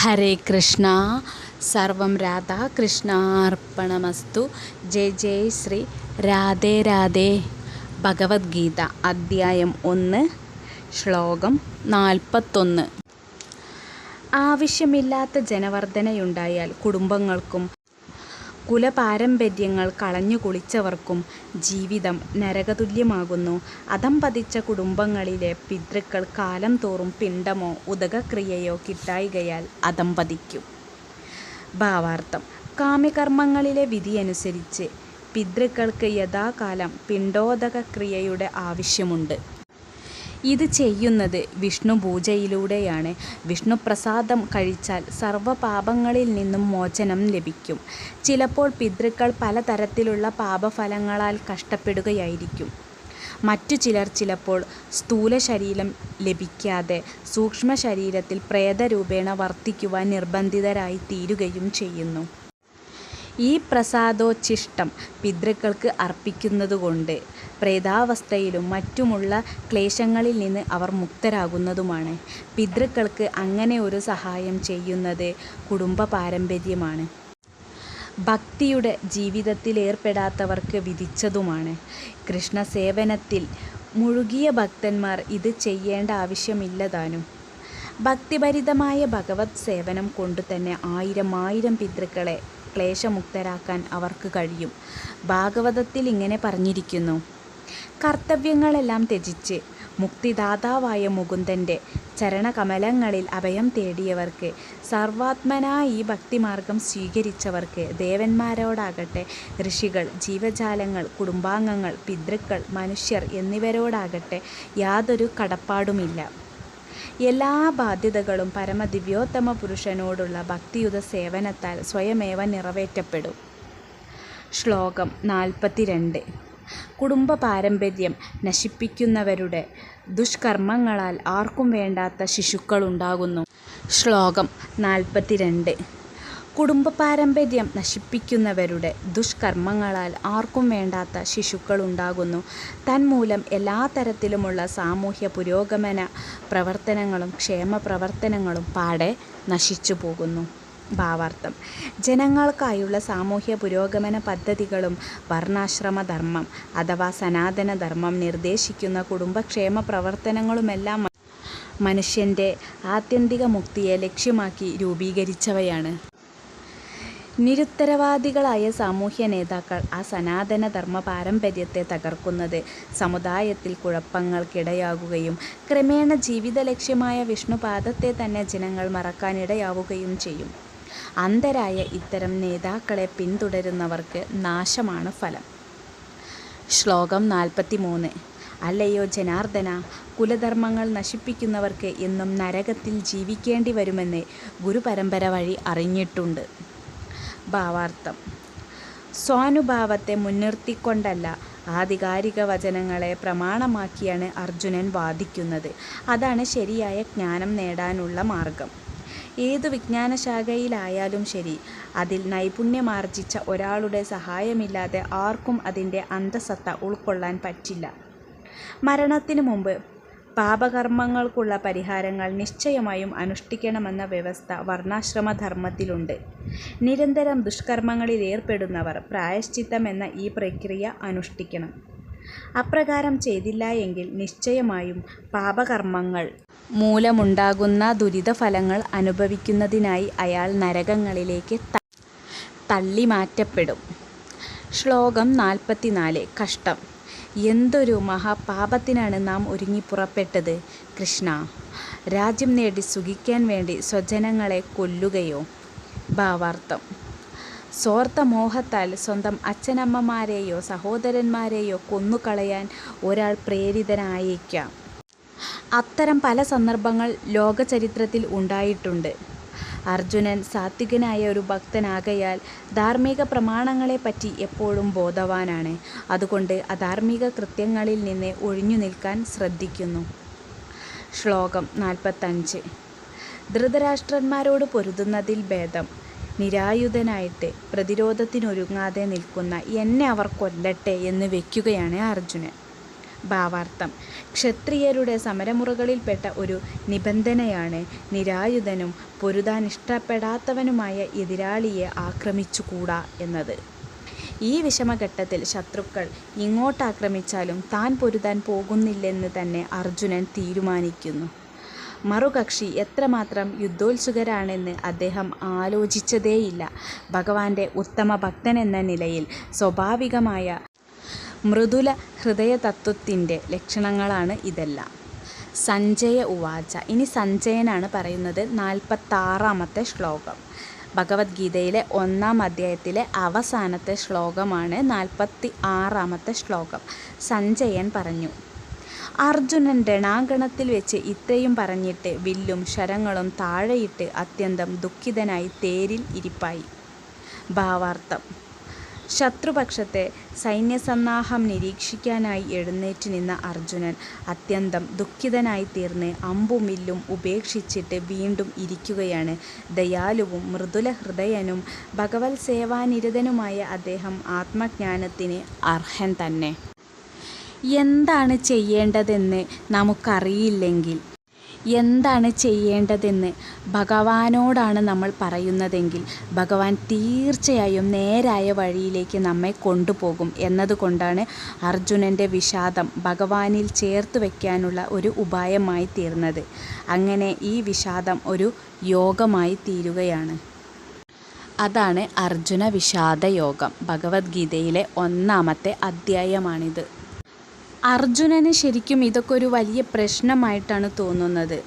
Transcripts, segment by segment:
ഹരേ കൃഷ്ണ. സർവം രാധാകൃഷ്ണാർപ്പണമസ്തു ജയ് ജയ് ശ്രീ രാധേ രാധേ. ഭഗവത്ഗീത അദ്ധ്യായം ഒന്ന് ശ്ലോകം നാൽപ്പത്തൊന്ന്. ആവശ്യമില്ലാത്ത ജനവർദ്ധനയുണ്ടായാൽ കുടുംബങ്ങൾക്കും കുലപാരമ്പര്യങ്ങൾ കളഞ്ഞു കുളിച്ചവർക്കും ജീവിതം നരകതുല്യമാകുന്നു. അധംപതിച്ച കുടുംബങ്ങളിലെ പിതൃക്കൾ കാലം തോറും പിണ്ഡമോ ഉദകക്രിയയോ കിട്ടായ്കയാൽ അധംപതിക്കും ഭാവാർത്ഥം. കാമ്യകർമ്മങ്ങളിലെ വിധിയനുസരിച്ച് പിതൃക്കൾക്ക് യഥാകാലം പിണ്ഡോദകക്രിയയുടെ ആവശ്യമുണ്ട്. ഇത് ചെയ്യുന്നത് വിഷ്ണു പൂജയിലൂടെയാണ്. വിഷ്ണു പ്രസാദം കഴിച്ചാൽ സർവപാപങ്ങളിൽ നിന്നും മോചനം ലഭിക്കും. ചിലപ്പോൾ പിതൃക്കൾ പലതരത്തിലുള്ള പാപഫലങ്ങളാൽ കഷ്ടപ്പെടുകയായിരിക്കും. മറ്റു ചിലർ ചിലപ്പോൾ സ്ഥൂല ശരീരം ലഭിക്കാതെ സൂക്ഷ്മ ശരീരത്തിൽ പ്രേതരൂപേണ വർത്തിക്കുവാൻ നിർബന്ധിതരായി തീരുകയും ചെയ്യുന്നു. ഈ പ്രസാദോച്ഛിഷ്ടം പിതൃക്കൾക്ക് അർപ്പിക്കുന്നതുകൊണ്ട് പ്രേതാവസ്ഥയിലും മറ്റുമുള്ള ക്ലേശങ്ങളിൽ നിന്ന് അവർ മുക്തരാകുന്നതുമാണ്. പിതൃക്കൾക്ക് അങ്ങനെ ഒരു സഹായം ചെയ്യുന്നത് കുടുംബ പാരമ്പര്യമാണ്. ഭക്തിയുടെ ജീവിതത്തിലേർപ്പെടാത്തവർക്ക് വിധിച്ചതുമാണ്. കൃഷ്ണസേവനത്തിൽ മുഴുകിയ ഭക്തന്മാർ ഇത് ചെയ്യേണ്ട ആവശ്യമില്ലതാനും ഭക്തിഭരിതമായ ഭഗവത് സേവനം കൊണ്ടുതന്നെ ആയിരം ആയിരം പിതൃക്കളെ ക്ലേശമുക്തരാക്കാൻ അവർക്ക് കഴിയും. ഭാഗവതത്തിൽ ഇങ്ങനെ പറഞ്ഞിരിക്കുന്നു. കർത്തവ്യങ്ങളെല്ലാം ത്യജിച്ച് മുക്തിദാതാവായ മുകുന്ദന്റെ ചരണകമലങ്ങളിൽ അഭയം തേടിയവർക്ക് സർവാത്മനാ ഈ ഭക്തിമാർഗം സ്വീകരിച്ചവർക്ക് ദേവന്മാരോടാകട്ടെ ഋഷികൾ ജീവജാലങ്ങൾ കുടുംബാംഗങ്ങൾ പിതൃക്കൾ മനുഷ്യർ എന്നിവരോടാകട്ടെ യാതൊരു കടപ്പാടുമില്ല. എല്ലാ ബാധ്യതകളും പരമദിവ്യോത്തമ പുരുഷനോടുള്ള ഭക്തിയുത സേവനത്താൽ സ്വയമേവ നിറവേറ്റപ്പെടും. ശ്ലോകം നാൽപ്പത്തിരണ്ട്. കുടുംബ പാരമ്പര്യം നശിപ്പിക്കുന്നവരുടെ ദുഷ്കർമ്മങ്ങളാൽ ആർക്കും വേണ്ടാത്ത ശിശുക്കളുണ്ടാകുന്നു. ശ്ലോകം നാൽപ്പത്തിരണ്ട്. കുടുംബ പാരമ്പര്യം നശിപ്പിക്കുന്നവരുടെ ദുഷ്കർമ്മങ്ങളാൽ ആർക്കും വേണ്ടാത്ത ശിശുക്കളുണ്ടാകുന്നു. തന്മൂലം എല്ലാ തരത്തിലുമുള്ള സാമൂഹ്യ പുരോഗമന പ്രവർത്തനങ്ങളും ക്ഷേമ പ്രവർത്തനങ്ങളും പാടെ നശിച്ചു പോകുന്നു. ഭാവാർത്ഥം. ജനങ്ങൾക്കായുള്ള സാമൂഹ്യ പുരോഗമന പദ്ധതികളും വർണാശ്രമ ധർമ്മം അഥവാ സനാതനധർമ്മം നിർദ്ദേശിക്കുന്ന കുടുംബക്ഷേമ പ്രവർത്തനങ്ങളുമെല്ലാം മനുഷ്യന്റെ ആത്യന്തിക മുക്തിയെ ലക്ഷ്യമാക്കി രൂപീകരിച്ചവയാണ്. നിരുത്തരവാദികളായ സാമൂഹ്യ നേതാക്കൾ ആ സനാതനധർമ്മ പാരമ്പര്യത്തെ തകർക്കുന്നത് സമുദായത്തിൽ കുഴപ്പങ്ങൾക്കിടയാകുകയും ക്രമേണ ജീവിത ലക്ഷ്യമായ വിഷ്ണുപാദത്തെ തന്നെ ജനങ്ങൾ മറക്കാനിടയാവുകയും ചെയ്യും. അന്ധരായ ഇത്തരം നേതാക്കളെ പിന്തുടരുന്നവർക്ക് നാശമാണ് ഫലം. ശ്ലോകം നാൽപ്പത്തി മൂന്ന് അല്ലയോ ജനാർദ്ദന കുലധർമ്മങ്ങൾ നശിപ്പിക്കുന്നവർക്ക് എന്നും നരകത്തിൽ ജീവിക്കേണ്ടി വരുമെന്ന് ഗുരുപരമ്പര വഴി അറിഞ്ഞിട്ടുണ്ട്. ഭാവാർത്ഥം. സ്വാനുഭാവത്തെ മുൻനിർത്തിക്കൊണ്ടല്ല ആധികാരിക വചനങ്ങളെ പ്രമാണമാക്കിയാണ് അർജുനൻ വാദിക്കുന്നത്. അതാണ് ശരിയായ ജ്ഞാനം നേടാനുള്ള മാർഗം. ഏതു വിജ്ഞാനശാഖയിലായാലും ശരി അതിൽ നൈപുണ്യമാർജിച്ച ഒരാളുടെ സഹായമില്ലാതെ ആർക്കും അതിന്റെ അന്തസത്ത ഉൾക്കൊള്ളാൻ പറ്റില്ല. മരണത്തിനു മുമ്പ് പാപകർമ്മങ്ങൾക്കുള്ള പരിഹാരങ്ങൾ നിശ്ചയമായും അനുഷ്ഠിക്കണമെന്ന വ്യവസ്ഥ വർണാശ്രമധർമ്മത്തിലുണ്ട്. നിരന്തരം ദുഷ്കർമ്മങ്ങളിൽ ഏർപ്പെടുന്നവർ പ്രായശ്ചിത്തമെന്ന ഈ പ്രക്രിയ അനുഷ്ഠിക്കണം. അപ്രകാരം ചെയ്തില്ല എങ്കിൽ നിശ്ചയമായും പാപകർമ്മങ്ങൾ മൂലമുണ്ടാകുന്ന ദുരിതഫലങ്ങൾ അനുഭവിക്കുന്നതിനായി അയാൾ നരകങ്ങളിലേക്ക് തള്ളിമാറ്റപ്പെടും. ശ്ലോകം നാൽപ്പത്തിനാല്. കഷ്ടം. എന്തൊരു മഹാപാപത്തിനാണ് നാം ഒരുങ്ങി പുറപ്പെട്ടത്? കൃഷ്ണ രാജ്യം നേടി സുഖിക്കാൻ വേണ്ടി സ്വജനങ്ങളെ കൊല്ലുകയോ? ഭാവാർത്ഥം സ്വാർത്ഥമോഹത്താൽ സ്വന്തം അച്ഛനമ്മമാരെയോ സഹോദരന്മാരെയോ കൊന്നുകളയാൻ ഒരാൾ പ്രേരിതനായേക്കാം. അത്തരം പല സന്ദർഭങ്ങൾ ലോകചരിത്രത്തിൽ ഉണ്ടായിട്ടുണ്ട്. അർജുനൻ സാത്വികനായ ഒരു ഭക്തനാകയാൽ ധാർമ്മിക പ്രമാണങ്ങളെപ്പറ്റി എപ്പോഴും ബോധവാനാണ്. അതുകൊണ്ട് അധാർമിക കൃത്യങ്ങളിൽ നിന്ന് ഒഴിഞ്ഞു നിൽക്കാൻ ശ്രദ്ധിക്കുന്നു. ശ്ലോകം നാൽപ്പത്തഞ്ച്. ധൃതരാഷ്ട്രന്മാരോട് പൊരുതുന്നതിൽ ഭേദം. നിരായുധനായിട്ട് പ്രതിരോധത്തിനൊരുങ്ങാതെ നിൽക്കുന്ന എന്നെ അവർ കൊല്ലട്ടെ എന്ന് വയ്ക്കുകയാണ് അർജുനൻ. ഭാവാർത്ഥം. ക്ഷത്രിയരുടെ സമരമുറകളിൽപ്പെട്ട ഒരു നിബന്ധനയാണ് നിരായുധനും പൊരുതാൻ ഇഷ്ടപ്പെടാത്തവനുമായ എതിരാളിയെ ആക്രമിച്ചുകൂടാ എന്നത്. ഈ വിഷമഘട്ടത്തിൽ ശത്രുക്കൾ ഇങ്ങോട്ടാക്രമിച്ചാലും താൻ പൊരുതാൻ പോകുന്നില്ലെന്ന് തന്നെ അർജുനൻ തീരുമാനിക്കുന്നു. മറുകക്ഷി എത്രമാത്രം യുദ്ധോത്സുകരാണെന്ന് അദ്ദേഹം ആലോചിച്ചതേയില്ല. ഭഗവാന്റെ ഉത്തമ ഭക്തനെന്ന നിലയിൽ സ്വാഭാവികമായ മൃദുല ഹൃദയതത്വത്തിന്റെ ലക്ഷണങ്ങളാണ് ഇതെല്ലാം. സഞ്ജയ ഉവാച. ഇനി സഞ്ജയനാണ് പറയുന്നത് നാൽപ്പത്താറാമത്തെ ശ്ലോകം. ഭഗവത്ഗീതയിലെ ഒന്നാം അധ്യായത്തിലെ അവസാനത്തെ ശ്ലോകമാണ് നാൽപ്പത്തി ആറാമത്തെ ശ്ലോകം. സഞ്ജയൻ പറഞ്ഞു അർജുനൻ രണാങ്കണത്തിൽ വെച്ച് ഇത്രയും പറഞ്ഞിട്ട് വില്ലും ശരങ്ങളും താഴെയിട്ട് അത്യന്തം ദുഃഖിതനായി തേരിൽ ഇരിപ്പായി. ഭാവാർത്ഥം ശത്രുപക്ഷത്തെ സൈന്യസന്നാഹം നിരീക്ഷിക്കാനായി എഴുന്നേറ്റ് നിന്ന അർജുനൻ അത്യന്തം ദുഃഖിതനായി തീർന്ന് അമ്പും വില്ലും ഉപേക്ഷിച്ചിട്ട് വീണ്ടും ഇരിക്കുകയാണ്. ദയാലുവും മൃദുല ഹൃദയനും ഭഗവത് സേവാനിരതനുമായ അദ്ദേഹം ആത്മജ്ഞാനത്തിന് അർഹൻ തന്നെ. എന്താണ് ചെയ്യേണ്ടതെന്ന് നമുക്കറിയില്ലെങ്കിൽ എന്താണ് ചെയ്യേണ്ടതെന്ന് ഭഗവാനോടാണ് നമ്മൾ പറയുന്നതെങ്കിൽ ഭഗവാൻ തീർച്ചയായും നേരായ വഴിയിലേക്ക് നമ്മെ കൊണ്ടുപോകും എന്നതുകൊണ്ടാണ് അർജുനന്റെ വിഷാദം ഭഗവാനിൽ ചേർത്ത് വയ്ക്കാനുള്ള ഒരു ഉപായമായി തീർന്നത്. അങ്ങനെ ഈ വിഷാദം ഒരു യോഗമായി തീരുകയാണ്. അതാണ് അർജുന വിഷാദ യോഗം ഭഗവത്ഗീതയിലെ ഒന്നാമത്തെ അധ്യായമാണിത്. അർജുനന് ശരിക്കും ഇതൊക്കെ ഒരു വലിയ പ്രശ്നമായിട്ടാണ് തോന്നുന്നത്.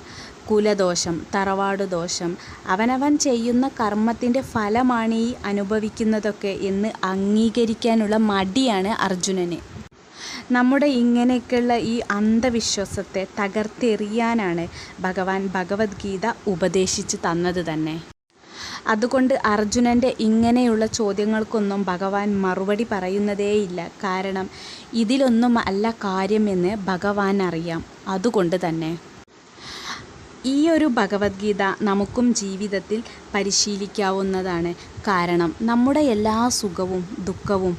കുലദോഷം തറവാട് ദോഷം അവനവൻ ചെയ്യുന്ന കർമ്മത്തിന്റെ ഫലമാണ് ഈ അനുഭവിക്കുന്നതൊക്കെ എന്ന് അംഗീകരിക്കാനുള്ള മടിയാണ് അർജുനന്. നമ്മുടെ ഇങ്ങനെയൊക്കെയുള്ള ഈ അന്ധവിശ്വാസത്തെ തകർത്തെറിയാനാണ് ഭഗവാൻ ഭഗവത്ഗീത ഉപദേശിച്ച് തന്നത് തന്നെ. അതുകൊണ്ട് അർജുനന്റെ ഇങ്ങനെയുള്ള ചോദ്യങ്ങൾക്കൊന്നും ഭഗവാൻ മറുപടി പറയുന്നതേയില്ല. കാരണം ഇതിലൊന്നും അല്ല കാര്യമെന്ന് ഭഗവാൻ അറിയാം. അതുകൊണ്ട് തന്നെ. ഈ ഒരു ഭഗവത്ഗീത നമുക്കും ജീവിതത്തിൽ പരിശീലിക്കാവുന്നതാണ്. കാരണം നമ്മുടെ എല്ലാ സുഖവും ദുഃഖവും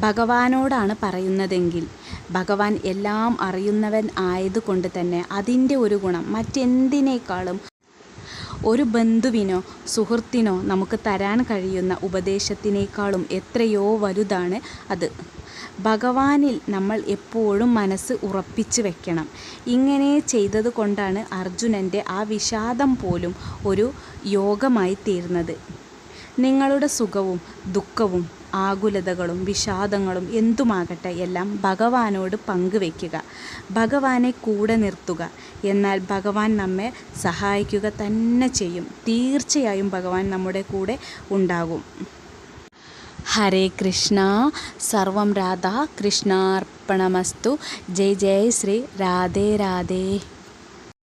ഭഗവാനോടാണ് പറയുന്നതെങ്കിൽ ഭഗവാൻ എല്ലാം അറിയുന്നവൻ ആയതുകൊണ്ട് തന്നെ അതിന്റെ ഒരു ഗുണം മറ്റെന്തിനേക്കാളും ഒരു ബന്ധുവിനോ സുഹൃത്തിനോ നമുക്ക് തരാൻ കഴിയുന്ന ഉപദേശത്തിനേക്കാളും എത്രയോ വലുതാണ് അത്. ഭഗവാനിൽ നമ്മൾ എപ്പോഴും മനസ്സ് ഉറപ്പിച്ചു വെക്കണം. ഇങ്ങനെ ചെയ്തത് കൊണ്ടാണ് അർജുനന്റെ ആ വിഷാദം പോലും ഒരു യോഗമായി തീർന്നത്. നിങ്ങളുടെ സുഖവും ദുഃഖവും ആകുലതകളും വിഷാദങ്ങളും എന്തുമാകട്ടെ എല്ലാം ഭഗവാനോട് പങ്കുവെക്കുക. ഭഗവാനെ കൂടെ നിർത്തുക. എന്നാൽ ഭഗവാൻ നമ്മെ സഹായിക്കുക തന്നെ ചെയ്യും. തീർച്ചയായും ഭഗവാൻ നമ്മുടെ കൂടെ ഉണ്ടാകും. ഹരേ കൃഷ്ണ. സർവം രാധാ കൃഷ്ണാർപ്പണമസ്തു. ജയ് ജയ് ശ്രീ രാധേ രാധേ.